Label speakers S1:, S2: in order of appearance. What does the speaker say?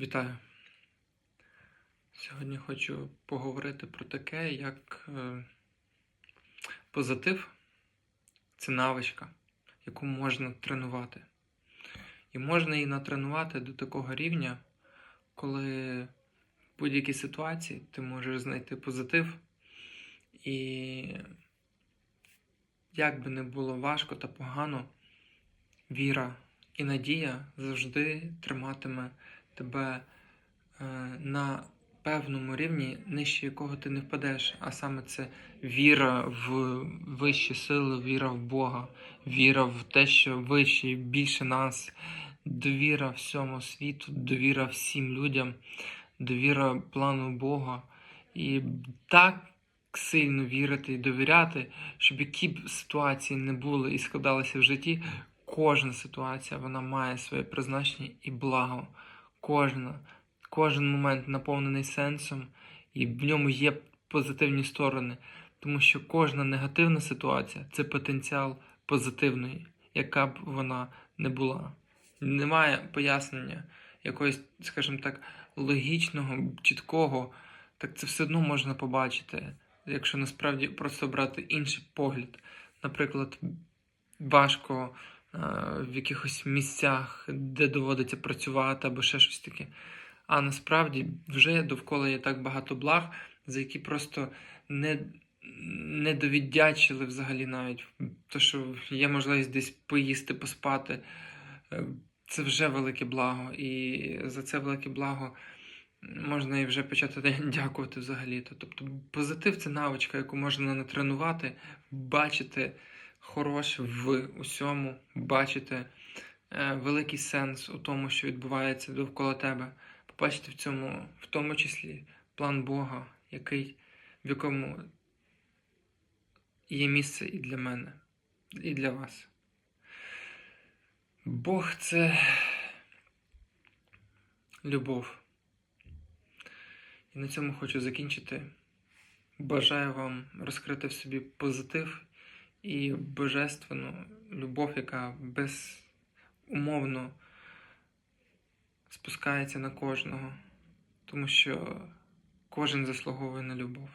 S1: Вітаю. Сьогодні хочу поговорити про таке, як е, позитив це навичка, яку можна тренувати. І можна її натренувати до такого рівня, коли в будь-якій ситуації ти можеш знайти позитив, і як би не було важко та погано, віра і надія завжди триматиме тебе е, на певному рівні, нижче якого ти не впадеш. А саме це віра в вищі сили, віра в Бога, віра в те, що вище і більше нас, довіра всьому світу, довіра всім людям, довіра плану Бога. І так сильно вірити і довіряти, щоб які б ситуації не були і складалися в житті, кожна ситуація вона має своє призначення і благо. Кожна, кожен момент наповнений сенсом, і в ньому є позитивні сторони, тому що кожна негативна ситуація це потенціал позитивної, яка б вона не була. Немає пояснення якогось, скажімо так, логічного, чіткого, так це все одно можна побачити, якщо насправді просто брати інший погляд. Наприклад, важко в якихось місцях, де доводиться працювати або ще щось таке. А насправді вже довкола є так багато благ, за які просто не, не довіддячили взагалі навіть. То, що є можливість десь поїсти, поспати. е, Це вже велике благо. І за це велике благо можна і вже почати дякувати взагалі. Тобто позитив це навичка, яку можна натренувати, бачити хороше в усьому, бачити е, великий сенс у тому, що відбувається довкола тебе, побачити в цьому, в тому числі, план Бога, який, в якому є місце і для мене, і для вас. Бог це любов. І на цьому хочу закінчити. Бажаю вам розкрити в собі позитив і божественну любов, яка безумовно спускається на кожного, тому що кожен заслуговує на любов.